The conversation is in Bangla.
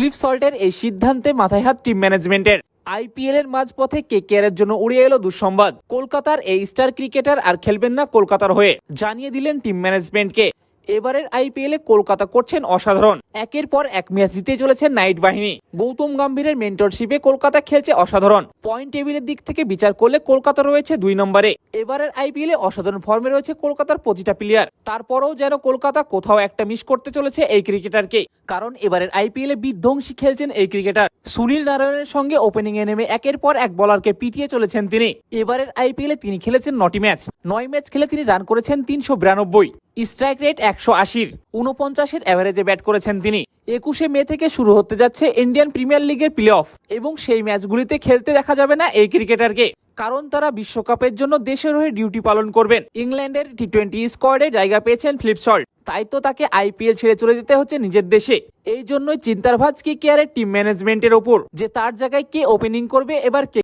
ফ্লিপ সল্টের এই সিদ্ধান্তে মাথায় হাত টিম ম্যানেজমেন্টের। আইপিএল এর মাঝপথে কেকেআর জন্য উড়িয়ে এলো দুঃসংবাদ। কলকাতার এই স্টার ক্রিকেটার আর খেলবেন না কলকাতার হয়ে, জানিয়ে দিলেন টিম ম্যানেজমেন্টকে। এবারের আইপিএলে কলকাতা করছেন অসাধারণ। একের পর এক ম্যাচ জিতে চলেছে নাইট বাহিনী। গৌতম গম্ভীরের মেন্টরশিপে কলকাতা খেলছে অসাধারণ। পয়েন্ট টেবিলের দিক থেকে বিচার করলে কলকাতা রয়েছে দুই নম্বরে। এবারের আইপিএলে অসাধারণ ফর্মে রয়েছে কলকাতার প্রতিটা প্লেয়ার তারপরেও যেন কলকাতা কোথাও একটা মিস করতে চলেছে এই ক্রিকেটারকে কারণ এবারের আইপিএলে বিধ্বংসী খেলছেন এই ক্রিকেটার সুনীল নারায়ণের সঙ্গে ওপেনিং এ নেমে একের পর এক বলারকে পিটিয়ে চলেছেন তিনি। এবারের আইপিএলে তিনি খেলেছেন নটি ম্যাচ। নয় ম্যাচ খেলে তিনি রান করেছেন তিনশো বিরানব্বই। স্ট্রাইক রেট একশো আশির। উনপঞ্চাশের অ্যাভারেজে ব্যাট করেছেন তিনি। একুশে মে থেকে শুরু হতে যাচ্ছে ইন্ডিয়ান প্রিমিয়ার লিগের প্লে অফ এবং সেই ম্যাচগুলিতে খেলতে দেখা যাবে না এই ক্রিকেটারকে কারণ তারা বিশ্বকাপের জন্য দেশের হয়ে ডিউটি পালন করবেন। ইংল্যান্ডের টি টোয়েন্টি স্কোয়াডে জায়গা পেয়েছেন ফ্লিপসল্ট তাই তো তাকে আইপিএল ছেড়ে চলে যেতে হচ্ছে নিজের দেশে। এই জন্যই চিন্তার ভাজ কে কেয়ারের টিম ম্যানেজমেন্টের ওপর, যে তার জায়গায় কে ওপেনিং করবে এবার কে